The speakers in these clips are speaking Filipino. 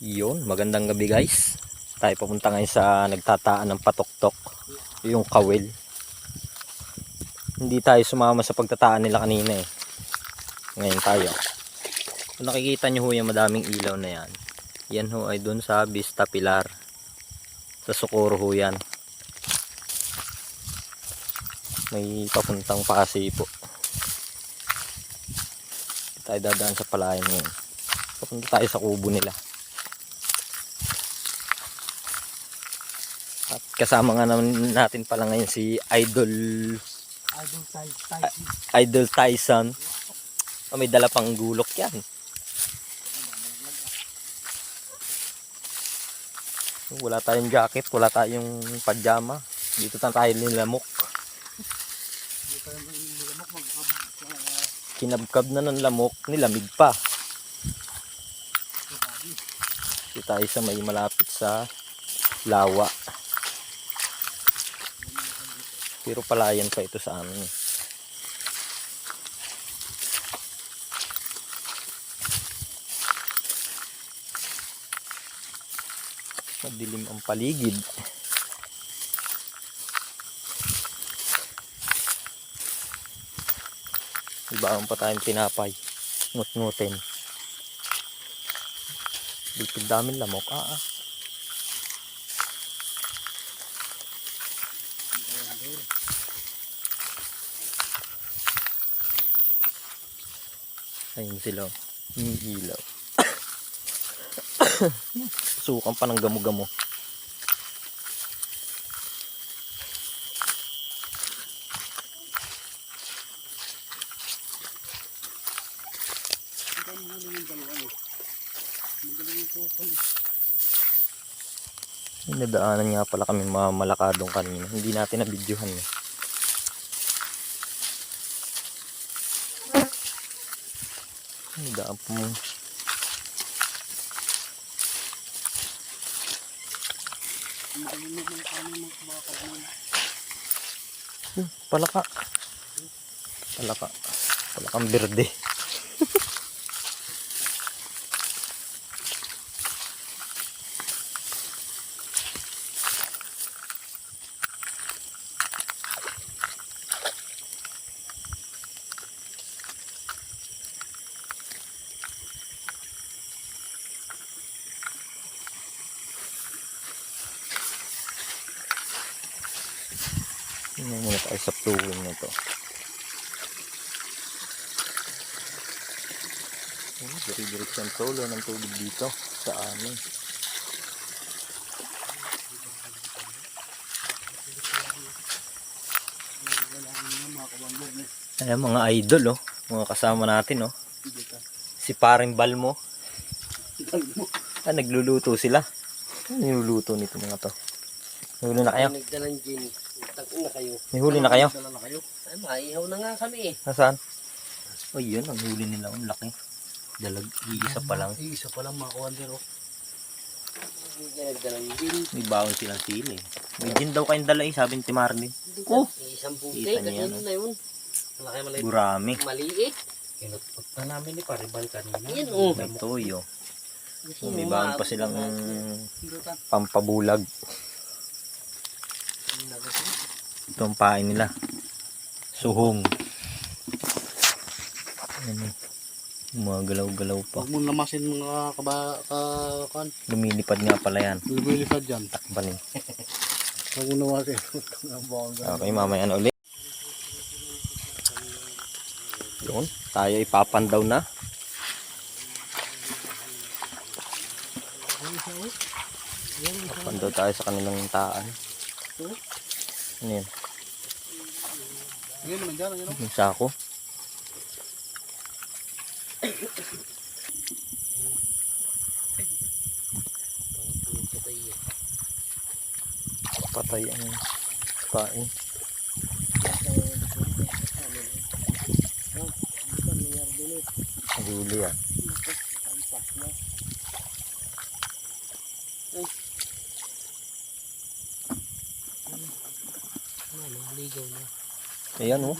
Yun, magandang gabi guys. Tayo papunta ngayon sa nagtataan ng patoktok. Yung kawil. Hindi tayo sumama sa pagtataan nila kanina eh. Ngayon tayo. Kung nakikita nyo ho yung madaming ilaw na yan. Yan ho ay dun sa Vista Pilar. Sa Socorro ho yan. May papuntang Pasay po. Tayo dadaan sa palayan ngayon. Papunta tayo sa kubo nila. At kasama nga naman natin pala ngayon si Idol Idol size. Idol Tyson. Oh, may dala pang gulok yan. Wala tayong jacket, wala tayong pajama. Dito na tayo nilamok. Kinabkab na ng lamok, nilamig pa. Dito tayo sa may malapit sa lawa. Pero palayan pa ito sa amin. Madilim ang paligid. Ibaon pa tayong tinapay. Ngut-ngutin. Dito daming lamok. Ah, ah. Ayun sila. oh. Umiilaw. Sukan pa ng gamo-gamo. Nadaanan nga pala kami mga malakadong kanina. Hindi natin na-videohan eh. Nadaan po mo. Ang magaling yung mga kami mga kumakab nun. Hmm, palaka. Palaka. Palakang berde. Tingnan muna tayo sa flowing na to. Oh, Diri-diretso ang solo ng tubig dito sa amin. Ayan mga idol oh. Mga kasama natin oh. Si paring Balmo. Ah, nagluluto sila. Ano niluluto nito mga to? Huli na kayo? Nagdalang gin. Tag na kayo. May huli na kayo? Dala na kayo. Ay, maihaw na nga kami eh. Nasaan? Oh, yun. Ang huli nila. Ang laki. Dalag. Iisa pa lang. Isa pa lang mga kabandero. Hindi ka nagdalang gin. May baon silang sili. May gin daw kayong dala eh. Sabi ni Marlin. Oh! Isang niya Kasi yan, na yun. Malaki maliit. Gurami. Maliit. Kinutpot na namin ni Paribal kanina. Yan oh. May toyo. May baon pa silang pampabulag. Ito ang pain nila. Suhong. Ano? Mga galaw-galaw pa. Huwag mo namasin mga kaba, ka, kan. Lumilipad nga pala yan. Lumilipad dyan. Takbanin. Huwag mo ganun. Okay, mamaya na ulit. Yun, tayo ipapandaw na. Pandaw tayo sa kanilang taan. Ano yun? Ngayon naman dyan. Ano? Yung sako. Patay ang kain. Huli yan. Ligaw na. Ayan oh.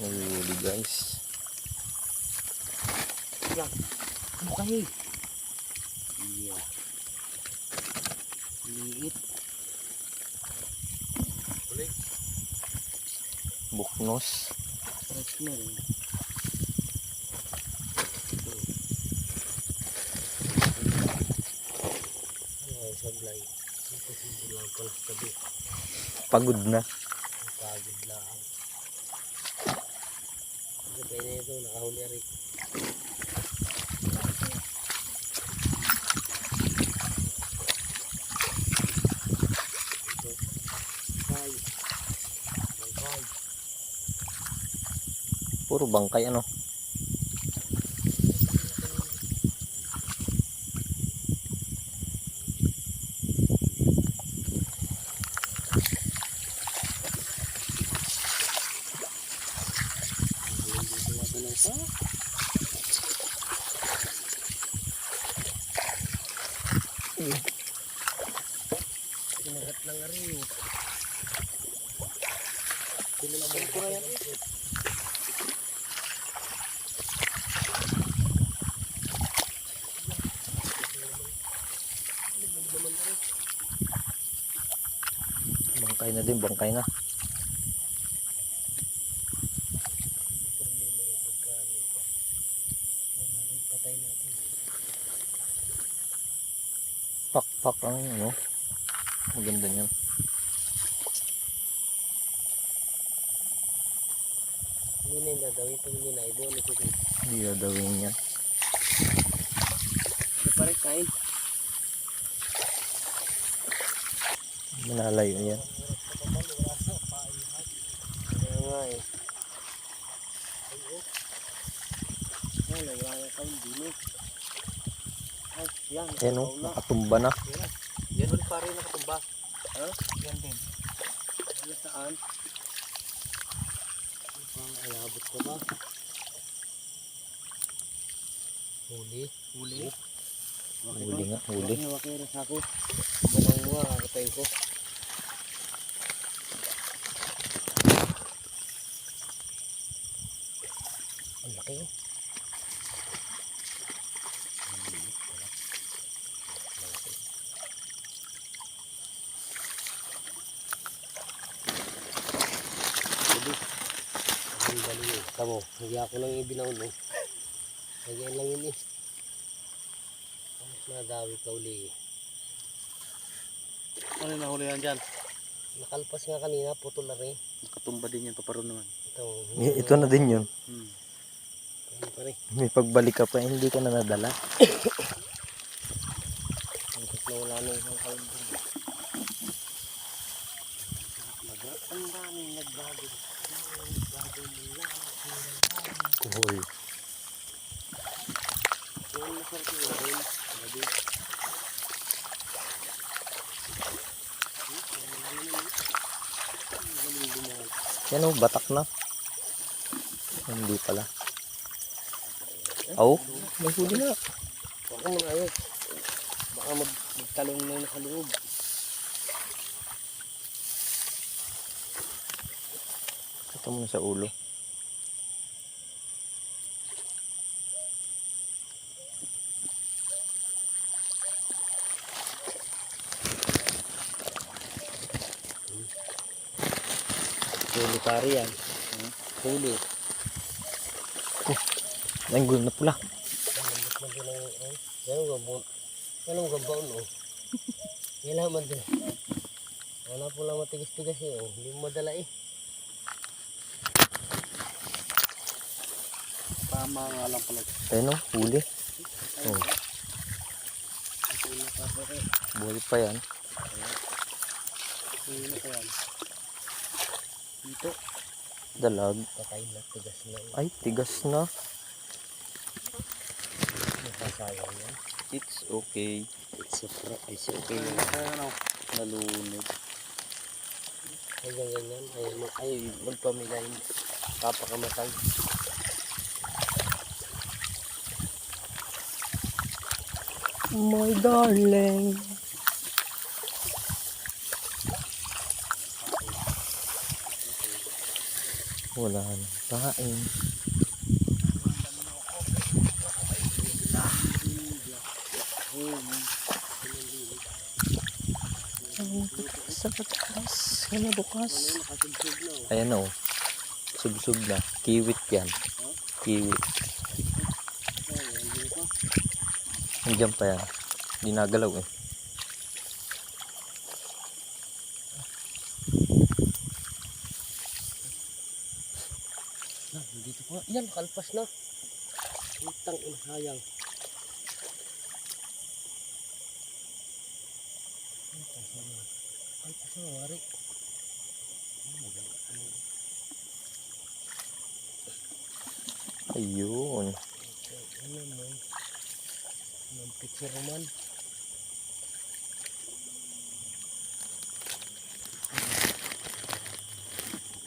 May huli guys. Ano kayo? Yeah. Liit. Buknos. Fresh na rin. Ay, sablay. Ito si lang pala sa tabi. Pagod na. Pagod lang. Pwede ito, nakahuli rin. Puro bangkay ano. Hindi ko wala ng pa. Kinagat lang nga rin. Kinagat ko yan. Bangkay na din, bangkay na. Pak-pak ang ano. Maganda niyan. Hindi na yung dadawin. Ito hindi na. Ibo, ko ito. Hindi yan. Ito pa rin kain. Manalayo yan. Eh. Ay, oh. wala nga kain din eh. Ay, yan. Ayan o, na. nakatumba na. Yan ulit pare nakatumba. Ha? Yan din. Saan? Pang ayabot ko ba? Huli. Huli. Huli nga, huli. Wakira sa ako. Bukang mo ah, katay ko. Ang laki yun. Sabi, ang dali eh. Tamo, hindi ako lang ibinaon eh. Lagyan lang yun eh. Mas nadawi ka uli eh. Ano yung nahuli yan dyan? Nakalpas nga kanina, putol na rin. Nakatumba din yan paparoon naman. Ito, Ito na din yun. Hmm. Pa rin. May pagbalik ka pa, hindi ka na nadala. Ang na wala na isang kalbo. Ang daming nagbago. Nagbago nila. Kuhol. Sabi. Yan o, batak na. Hindi pala. Aw, may huli na. Huwag kang ayos. Baka mag magtalong na yung nakaloob. Ito mo sa ulo. Pare yan. Huli. Ang gulo na pula. Yan ang gabon. Yan ang gabaon oh. Yan lang man din. Wala po lang matigas-tigas eh oh. Hindi mo madala eh. Tama nga lang pala. Ayun o, huli. Oh, Ito yung nakapare. buhay pa yan. Dito. Dalag. Patay na tigas na. Ay, tigas na. Nakasayang yan. It's okay. It's a fra. It's okay na. Kaya ano? Nalunod. Hanggang ganyan. Ay, mag- ay magpamigay. Kapakamatay. My darling. Wala na kain. Sa bukas? Nakasubsob na oh. Ayan o. Subsub na. Kiwit yan. Kiwit. Nandiyan pa yan. Hindi nagalaw eh. Yan, kalpas na. Utang ina, sayang. Utang sayang. Kalpas na, wari. Ayun. Ano man. Ng picture man.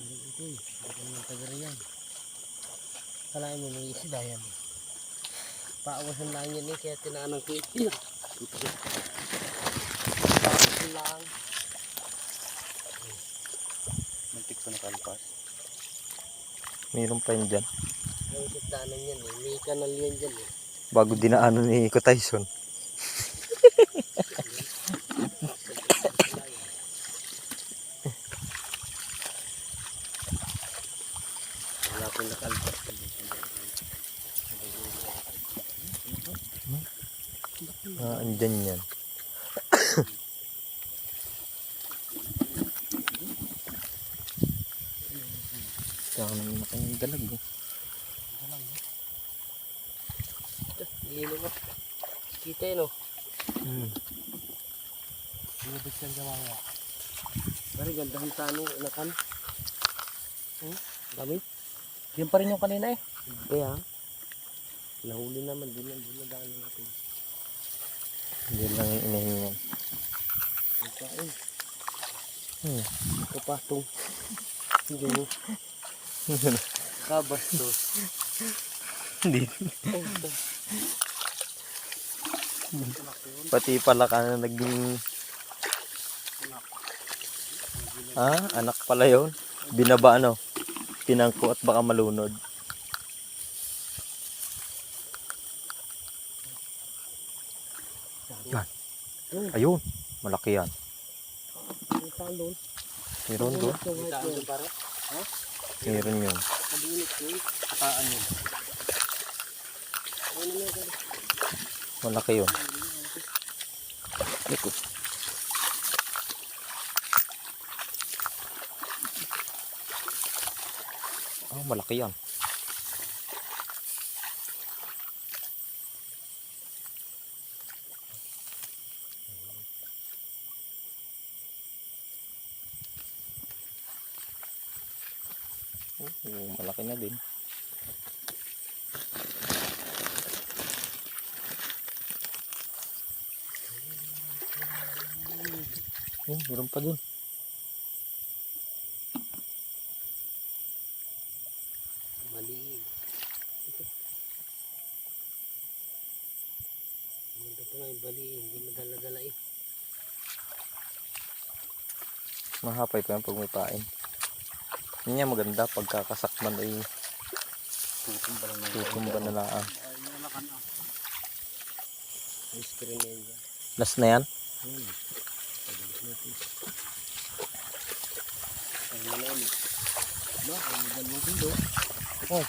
Ano ito eh. Ano ng tagarayan. Kalahin mo may isda yan. Paawasan lang yan eh. Kaya tinaanang ko ito. Paawasan lang. Muntik ko nakalpas. Mayroon pa yun dyan. Ang isdaanan yan eh. May kanal yan dyan eh. Bago dinaanan ni Ko Tyson. Ah, andyan yan. Kaya naman na kanyang dalag eh. Lino mo. Kita yun oh. Hmm. Yan sa mga. Pero gandahan sa ano, inakan. Hmm? Dami? Yan pa rin yung kanina eh. Kaya, nahuli naman din. Doon na daan natin. Hindi lang yung inahingan. Kain. Hmm. Kapatong. Hindi mo. Kabastos. Hindi. Pati pala ka na naging... Ah, anak pala yun. Binaba ano. Pinangko at baka malunod. Ayun. Malaki yan. Meron doon. Meron yun. Yun. Ano? Malaki yun. Ito. Ah, malaki yan. Oh, malaki na din. Yun, meron pa dun. Mali. Ito. Maganda pa nga yung. Hindi madala-dala eh. Mahapay pa yan pag may pain. Yun yan maganda pagkakasakman ay Tutumba lang ng tutumba na lang. Ay, yung alakan ah. Ang screen na yun dyan. Last na yan? Ayan. Pagalis natin. Ang wala ulit. Ba, ang dalawang kilo. Oh.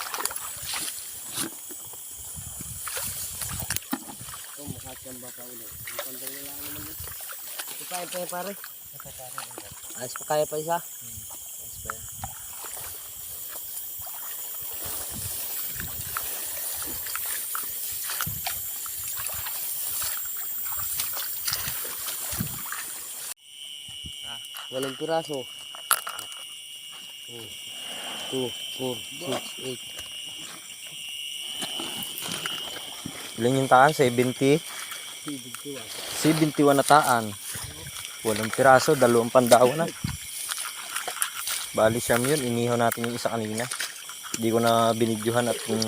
Ito, makakyan baka ulit. Ang pandang na lang naman yun. Ito pa, ito pare. Ito pare. Ayos pa kaya pa isa? Ayos pa yan. Walang piraso. 2, 4, 6, 8. Ilan yung taan? 70? 71 na taan. Walang piraso, dalawang pandaw na. Bali siyam yun, inihaw natin yung isa kanina. Hindi ko na binidyohan at kung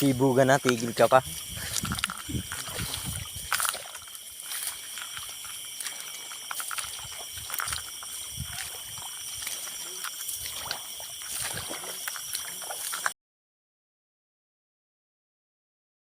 sibugan na, tigil ka pa.